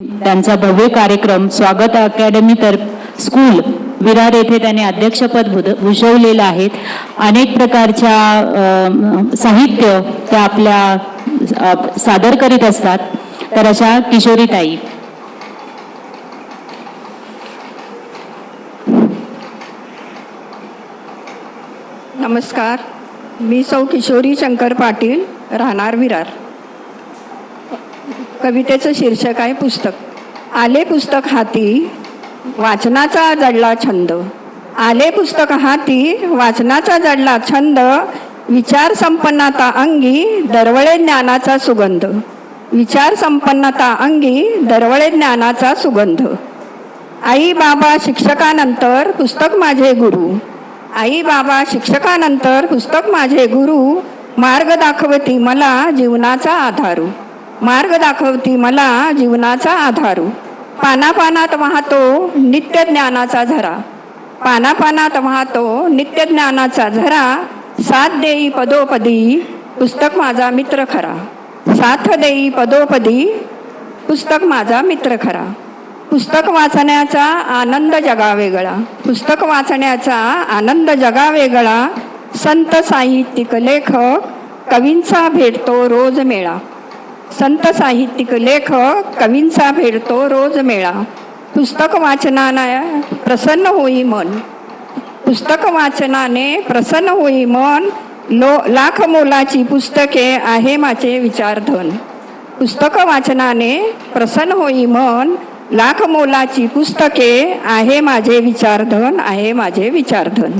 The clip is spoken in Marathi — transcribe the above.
त्यांचा भव्य कार्यक्रम स्वागत अकॅडमी तर स्कूल विरार येथे त्यांनी अध्यक्षपद भूषवलेलं आहेत अनेक प्रकारच्या साहित्य त्या आपल्या सादर करीत असतात. तर अशा किशोरीताई नमस्कार. मी सौ किशोरी शंकर पाटील राहणार विरार. कवितेचं शीर्षक आहे पुस्तक. आले पुस्तक हाती वाचनाचा जडला छंद. आले पुस्तक हाती वाचनाचा जडला छंद. विचार संपन्नता अंगी दरवळे ज्ञानाचा सुगंध. विचार संपन्नता अंगी दरवळे ज्ञानाचा सुगंध. आई बाबा शिक्षकानंतर पुस्तक माझे गुरु. आई बाबा शिक्षकानंतर पुस्तक माझे गुरु. मार्ग दाखवती मला जीवनाचा आधारू. मार्ग दाखवती मला जीवनाचा आधारू. पानापानात वाहतो नित्य ज्ञानाचा झरा. पानापानात वाहतो नित्य ज्ञानाचा झरा. साथ देई पदोपदी पुस्तक माझा मित्र खरा. साथ देई पदोपदी पुस्तक माझा मित्र खरा. पुस्तक वाचण्याचा आनंद जगा वेगळा पुस्तक वाचण्याचा आनंद जगा वेगळा संत साहित्यिक लेखक कवींचा भेटतो रोज मेळा. संत साहित्यिक लेखक कवींचा भेटतो रोज मेळा. पुस्तक वाचनाने प्रसन्न होई मन. पुस्तक वाचनाने प्रसन्न होई मन. लो लाख मोलाची पुस्तके आहे माझे विचारधन. पुस्तक वाचनाने प्रसन्न होई मन. लाख मोलाची पुस्तके आहे माझे विचारधन आहे माझे विचारधन.